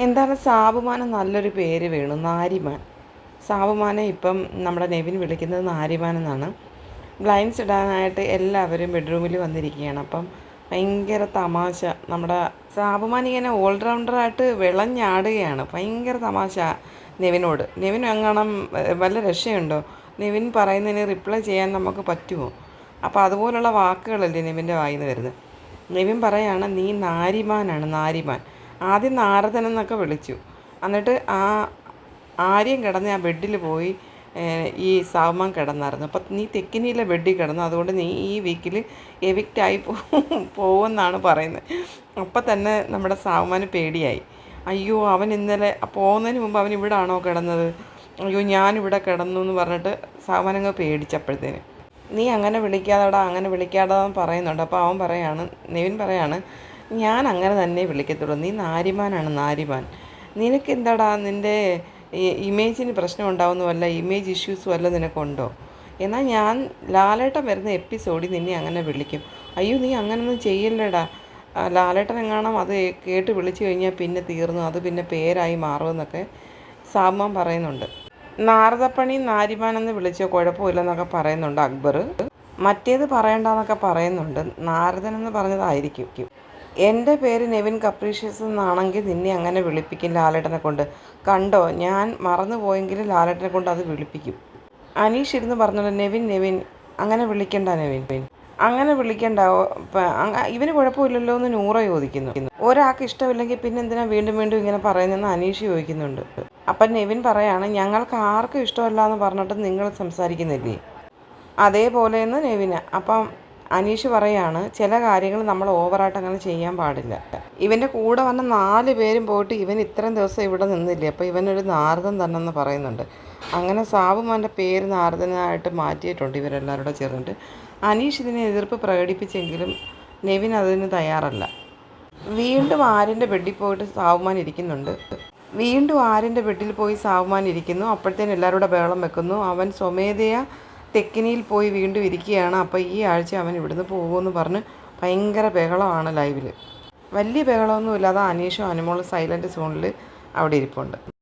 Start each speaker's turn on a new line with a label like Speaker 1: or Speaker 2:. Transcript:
Speaker 1: എന്താണ് സാബുമാന നല്ലൊരു പേര് വീണു നാരിമാൻ. സാബുമാനെ ഇപ്പം നമ്മുടെ നെവിൻ വിളിക്കുന്നത് നാരിമാൻ എന്നാണ്. ബ്ലൈൻഡ്സ് ഇടാനായിട്ട് എല്ലാവരും ബെഡ്റൂമിൽ വന്നിരിക്കുകയാണ്. അപ്പം ഭയങ്കര തമാശ. നമ്മുടെ സാബുമാൻ ഇങ്ങനെ ഓൾറൗണ്ടറായിട്ട് വിളഞ്ഞാടുകയാണ്. ഭയങ്കര തമാശ നെവിനോട്. നെവിൻ എങ്ങാണം വല്ല രക്ഷയുണ്ടോ? നെവിൻ പറയുന്നതിന് റിപ്ലൈ ചെയ്യാൻ നമുക്ക് പറ്റുമോ? അപ്പോൾ അതുപോലുള്ള വാക്കുകളല്ലേ നെവിന്റെ വായിൽ നിന്ന് വരുന്നത്. നെവിൻ പറയാണ് നീ നാരിമാനാണ് നാരിമാൻ. ആദ്യം നാരദൻ എന്നൊക്കെ വിളിച്ചു. എന്നിട്ട് ആ ആര്യം കിടന്ന് ആ ബെഡിൽ പോയി ഈ സാവമാൻ കിടന്നായിരുന്നു. അപ്പം നീ തെക്കിനിയിലെ ബെഡിൽ കിടന്നു. അതുകൊണ്ട് നീ ഈ വീക്കിൽ എവിക്റ്റായി പോകുമെന്നാണ് പറയുന്നത്. അപ്പം തന്നെ നമ്മുടെ സാവമാന് പേടിയായി. അയ്യോ അവൻ ഇന്നലെ പോകുന്നതിന് മുമ്പ് അവൻ ഇവിടെ ആണോ കിടന്നത്? അയ്യോ ഞാനിവിടെ കിടന്നു എന്ന് പറഞ്ഞിട്ട് സാവമാനങ്ങ് പേടിച്ചപ്പോഴത്തേന്. നീ അങ്ങനെ വിളിക്കാതെടാ അങ്ങനെ വിളിക്കാതെ പറയുന്നുണ്ട്. അപ്പോൾ അവൻ പറയാണ് നെവിൻ പറയാണ് ഞാൻ അങ്ങനെ തന്നെ വിളിക്കത്തുള്ളൂ. നീ നാരിമാനാണ് നാരിമാൻ. നിനക്ക് എന്താടാ നിന്റെ ഇമേജിന് പ്രശ്നം ഉണ്ടാവുന്ന വല്ല ഇമേജ് ഇഷ്യൂസ് വല്ല നിനക്കുണ്ടോ? എന്നാൽ ഞാൻ ലാലേട്ടൻ വരുന്ന എപ്പിസോഡിൽ നിന്നെ അങ്ങനെ വിളിക്കും. അയ്യോ നീ അങ്ങനൊന്നും ചെയ്യല്ലടാ. ലാലേട്ടനെ എങ്ങാണം അത് കേട്ട് വിളിച്ചു കഴിഞ്ഞാൽ പിന്നെ തീർന്നു. അത് പിന്നെ പേരായി മാറുമെന്നൊക്കെ സാമ്മാൻ പറയുന്നുണ്ട്. നാരദപ്പണി നാരിമാൻ എന്ന് വിളിച്ചോ കുഴപ്പമില്ലെന്നൊക്കെ പറയുന്നുണ്ട് അക്ബർ. മറ്റേത് പറയണ്ടെന്നൊക്കെ പറയുന്നുണ്ട്. നാരദൻ എന്ന് പറഞ്ഞതായിരിക്കും. എന്റെ പേര് നെവിൻ കപ്രീഷ്യസ് എന്നാണെങ്കിൽ നിന്നെ അങ്ങനെ വിളിപ്പിക്കും ലാലേട്ടനെ കൊണ്ട്. കണ്ടോ? ഞാൻ മറന്നു പോയെങ്കിൽ ലാലേട്ടനെ കൊണ്ട് അത് വിളിപ്പിക്കും. അനീഷ് ഇരുന്ന് പറഞ്ഞോ നെവിൻ നെവിൻ അങ്ങനെ വിളിക്കണ്ട നെവിൻ. അങ്ങനെ വിളിക്കണ്ട. ഇവന് കുഴപ്പമില്ലല്ലോ എന്ന് നൂറ ചോദിക്കുന്നു. ഒരാൾക്ക് ഇഷ്ടമില്ലെങ്കിൽ പിന്നെ എന്തിനാ വീണ്ടും വീണ്ടും ഇങ്ങനെ പറയുന്നതെന്ന് അനീഷ് ചോദിക്കുന്നുണ്ട്. അപ്പം നെവിൻ പറയാണ് ഞങ്ങൾക്ക് ആർക്കും ഇഷ്ടമല്ല എന്ന് പറഞ്ഞിട്ട് നിങ്ങൾ സംസാരിക്കുന്നില്ലേ? അതേപോലെയെന്ന് നെവിന്. അപ്പം അനീഷ് പറയാണ് ചില കാര്യങ്ങൾ നമ്മൾ ഓവറായിട്ട് അങ്ങനെ ചെയ്യാൻ പാടില്ല. ഇവന്റെ കൂടെ വന്ന നാല് പേരും പോയിട്ട് ഇവൻ ഇത്രയും ദിവസം ഇവിടെ നിന്നില്ല? അപ്പോൾ ഇവനൊരു നാരദൻ തന്നെ എന്ന് പറയുന്നുണ്ട്. അങ്ങനെ സാബുമാന്റെ പേര് നാരദനായിട്ട് മാറ്റിയിട്ടുണ്ട് ഇവരെല്ലാവരും ചേർന്നിട്ട്. അനീഷ് ഇതിനെ എതിർപ്പ് പ്രകടിപ്പിച്ചെങ്കിലും നെവിൻ അതിന് തയ്യാറല്ല. വീണ്ടും ആര്യന്റെ ബെഡിൽ പോയിട്ട് സാവുമാൻ ഇരിക്കുന്നുണ്ട്. വീണ്ടും ആര്യന്റെ ബെഡിൽ പോയി സാവുമാൻ ഇരിക്കുന്നു. അപ്പോഴത്തേനും എല്ലാവരും കൂടെ ബഹളം വെക്കുന്നു. അവൻ സ്വമേധയാ തെക്കിനിയിൽ പോയി വീണ്ടും ഇരിക്കുകയാണ്. അപ്പോൾ ഈ ആഴ്ച അവൻ ഇവിടുന്ന് പോകുമെന്ന് പറഞ്ഞ് ഭയങ്കര ബഹളമാണ് ലൈവിൽ വലിയ ബഹളമൊന്നുമില്ലാതെ അനീഷും അനുമോളും സൈലന്റ് സോണിൽ അവിടെ ഇരിപ്പുണ്ട്.